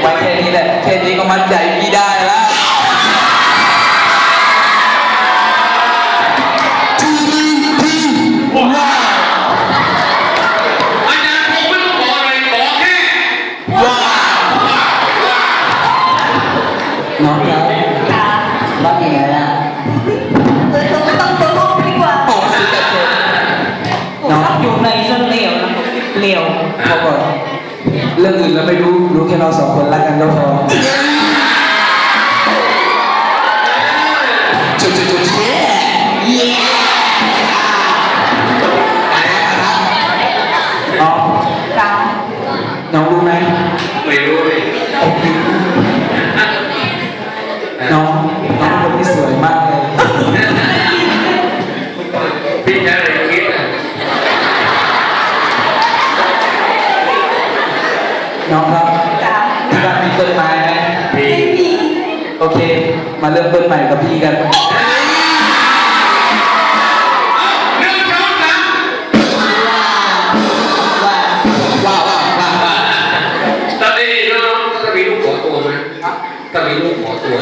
ไว้แค่นี้แหละแค่นี้ก็มัดใจพี่ได้แล้วน้องครับบ้านยังไงล่ะเออต้องต้องตัวลูกดีกว่าโอ้ยน้องอยู่ในเส้นเหลี่ยวเลียวเขาบอก เรื่องอื่นเราไม่รู้รู้แค่เราสองคนรักกันก็พอาเริ่มต้นใหม่กับพี่กัน ว้าวว้าวว้าวว้าวตอนนี้น้องบีลูกขอตัวไหมคบีลูกขอตัว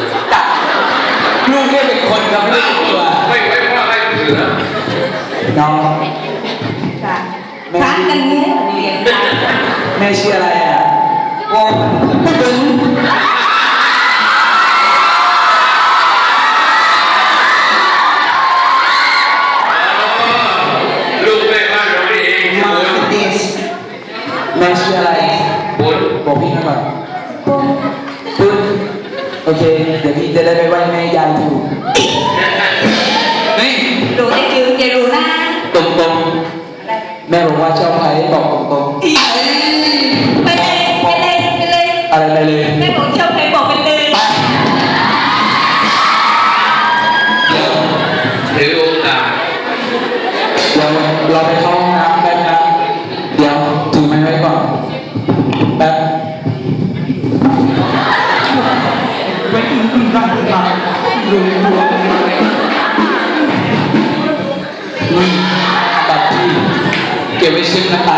ลูกเนี่ยเป็นคนครับไม่นตัวไม่ไม่ไม่เถือน้อง ค่ะร้านกันเนี้ยเปลี่ยนไแม่ชื่ออะไร ไม่งชื่ออะไรบุญบอกพี่หน่อยปุ้งบุญโอเค เดี๋ยวพี่จะได้ไปไหว้แม่ยายถูกนี่ดูในคิวเจดูหน้าตรงๆ แม่บอกว่าชอบใครบอกตรงๆ บ้นปากลุงหัวลุงตัดที่เก็บไว้ซึ้งน้ำตา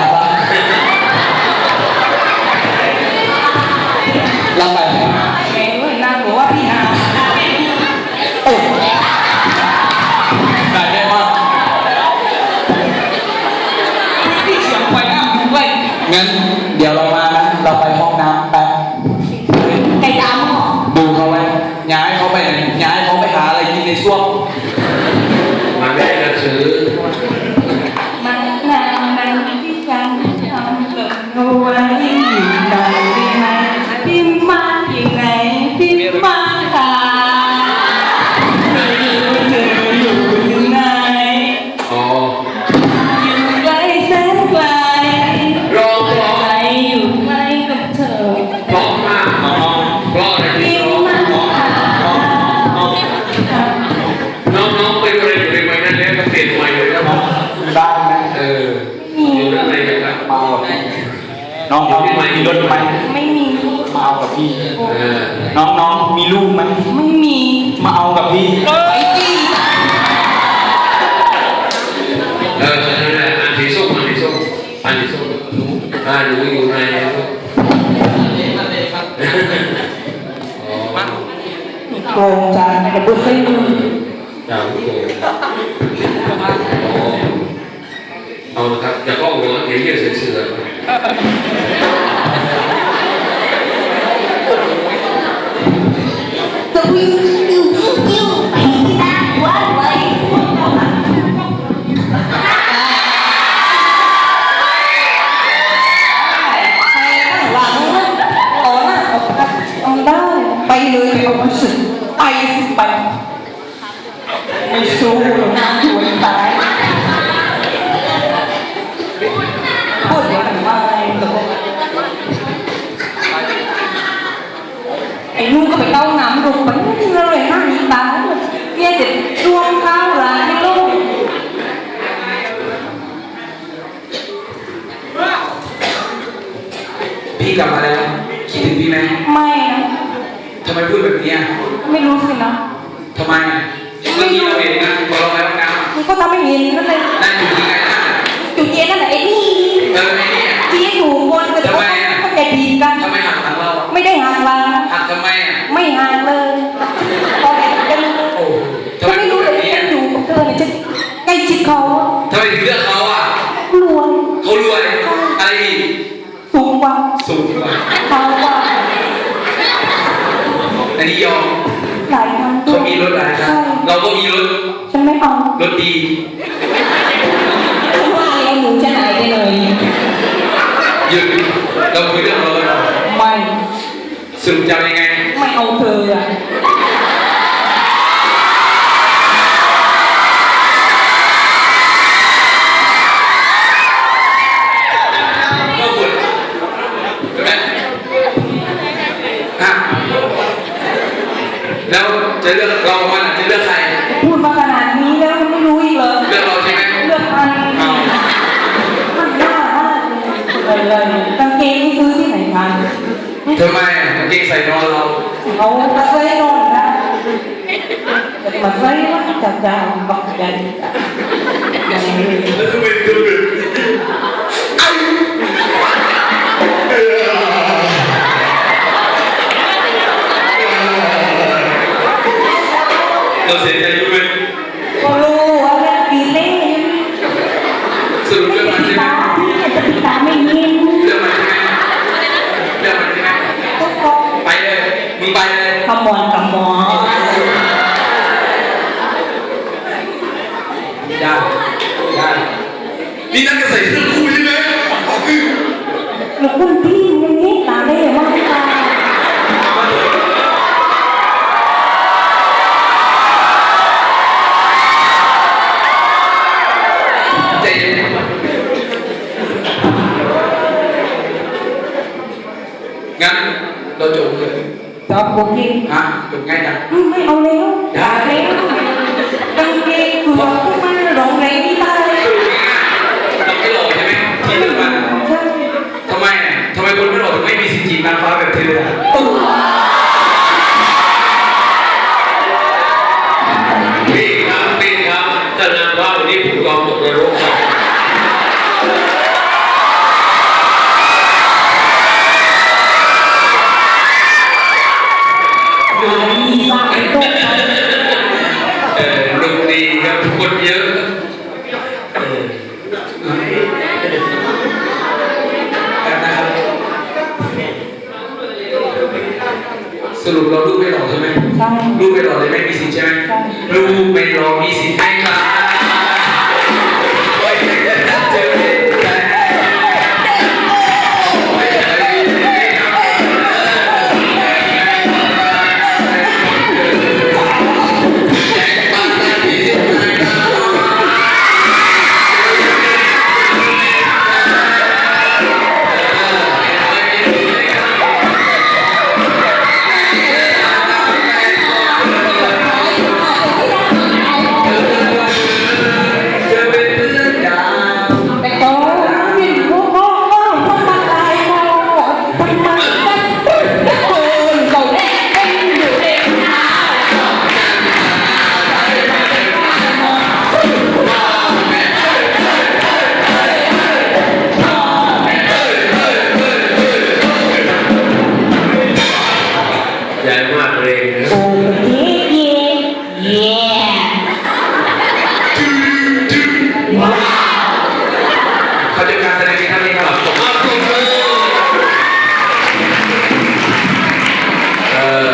ได้ไหมเออมีไหมเมากับน้องน้องมีรถไหมไม่มีมาเอากับพี่น้องน้องมีลูกไหมไม่มีมาเอากับพี่ไม่มีเอออันที่สุดอันที่สุดอันที่สุดอ่าหนูอยู่ในโกงจังแต่บุญไม่มีจังโกง อาละครับอย่าก็หั ไอ้ลูกก็ไปเข้าน้ำลงไปเลยหน้านี้ตาเนี่ยจะรวมข้าวร้านให้ลูกพี่กลับมาแล้วคิดถึงพี่ไหมไม่นะทำไมพูดแบบนี้อะไม่รู้สินะทำไมเมื่อกี้เราเห็นนะพอเราไปห้องน้มันก็ทำให้เห็นนั่นเลย ไมอะไม่ห่างเลยพอเห็นกันโอ้ทำก็ไมไม่พูรู้ดเลแบบยนี้ฉัอะนอยู่กับเธอเนี่ยฉันใกล้ชิดเขาทำไมถึงเลือกเขาอะรวยเขารวยอะไรอีกสูงกว่าสูงกว่าเขากว่าอันนี้ยอมหลายครั้งด้วเขายมีรถหลายคันใช่เราก็มีรถฉันไม่เอารถดีฉันว่าแล้วหนูจะหายไปเลยหยุดเราคุยเรื่องเราก่อนไม่ส รุปจะเอายังไง ไม่เอาเธออะ ใส่นอนเราเขามาใส่นอ